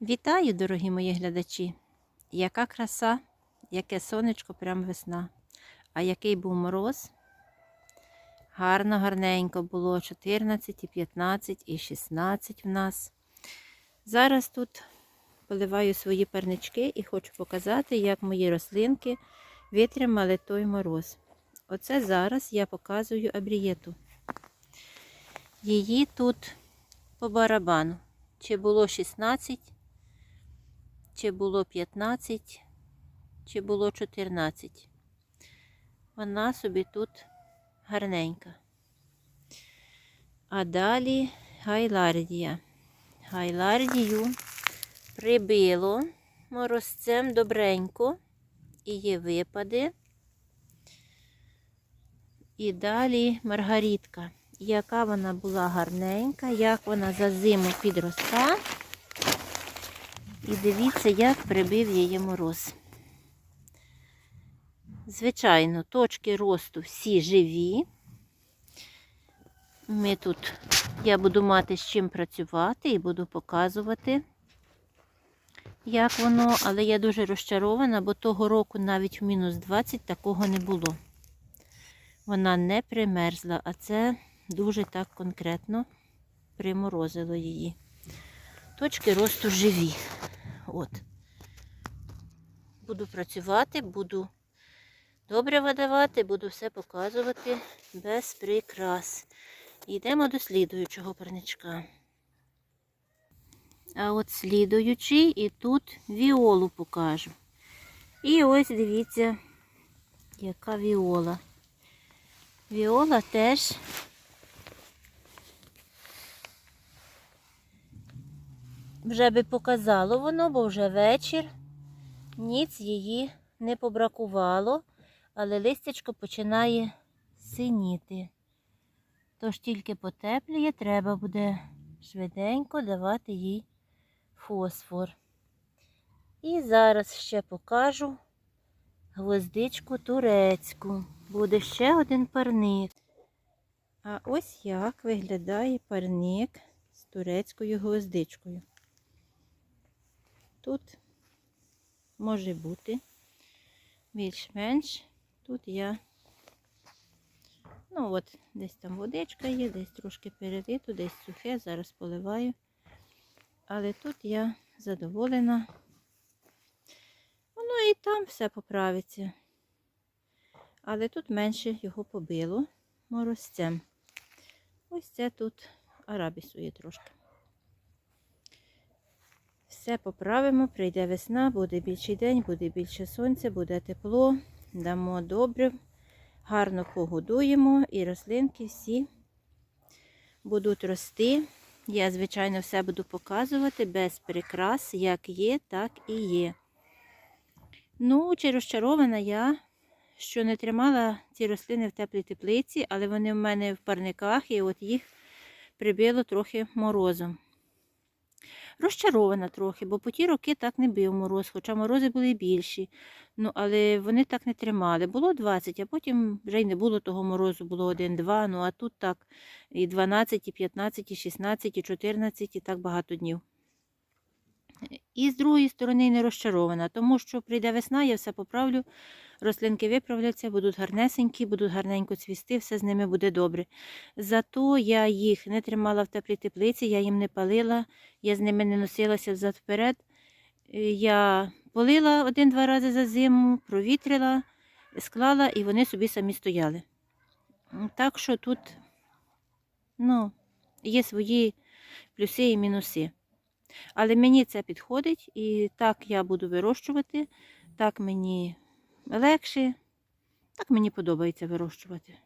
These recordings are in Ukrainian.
Вітаю, дорогі мої глядачі! Яка краса, яке сонечко, прям весна. А який був мороз? Гарно, гарненько було 14, і 15 і 16 в нас. Зараз тут поливаю свої парнички і хочу показати, як мої рослинки витримали той мороз. Оце зараз я показую абрієту. Її тут по барабану. Чи було 16, чи було 15, чи було 14. Вона собі тут гарненька. А далі гайлардія. Гайлардію прибило морозцем добренько. І є випади. І далі маргарітка. Яка вона була гарненька, як вона за зиму підросла. І дивіться, як прибив її мороз. Звичайно, точки росту всі живі. Ми тут, я буду мати з чим працювати і буду показувати, як воно, але я дуже розчарована, бо того року навіть в мінус 20 такого не було. Вона не примерзла, а це дуже так конкретно приморозило її. Точки росту живі. От. Буду працювати, буду добре видавати, буду все показувати без прикрас. Йдемо до слідуючого парничка. А от слідуючий і тут віолу покажу. І ось дивіться, яка віола. Віола теж вже би показало воно, бо вже вечір. Ніц її не побракувало, але листячко починає синіти. Тож тільки потепліє, треба буде швиденько давати їй фосфор. І зараз ще покажу гвоздичку турецьку. Буде ще один парник. А ось як виглядає парник з турецькою гвоздичкою. Тут може бути більш-менш. Тут я, ну от, десь там водичка є, десь трошки перелито, десь сухе, зараз поливаю. Але тут я задоволена. Воно і там все поправиться. Але тут менше його побило морозцем. Ось це тут арабісує трошки. Все поправимо, прийде весна, буде більший день, буде більше сонця, буде тепло, дамо добре, гарно погодуємо і рослинки всі будуть рости. Я, звичайно, все буду показувати без прикрас, як є, так і є. Ну, чи розчарована я, що не тримала ці рослини в теплій теплиці, але вони в мене в парниках і от їх прибило трохи морозом. Розчарована трохи, бо по ті роки так не бив мороз, хоча морози були більші. Ну, але вони так не тримали. Було 20, а потім вже й не було того морозу, було 1-2. Ну а тут так і 12, і 15, і 16, і 14, і так багато днів. І з другої сторони не розчарована, тому що прийде весна, я все поправлю, рослинки виправляться, будуть гарнесенькі, будуть гарненько цвісти, все з ними буде добре. Зато я їх не тримала в теплій теплиці, я їм не палила, я з ними не носилася взад вперед. Е, Я полила один-два рази за зиму, провітрила, склала і вони собі самі стояли. Так що тут ну, є свої плюси і мінуси. Але мені це підходить і так я буду вирощувати, так мені легше, так мені подобається вирощувати.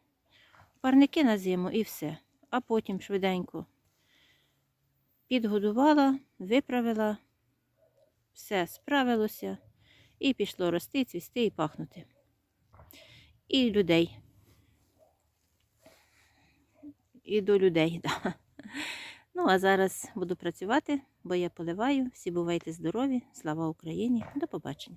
Парники на зиму і все. А потім швиденько підгодувала, виправила, все справилося і пішло рости, цвісти і пахнути. І людей. І до людей, да. Ну, а зараз буду працювати, бо я поливаю. Всі бувайте здорові. Слава Україні! До побачення!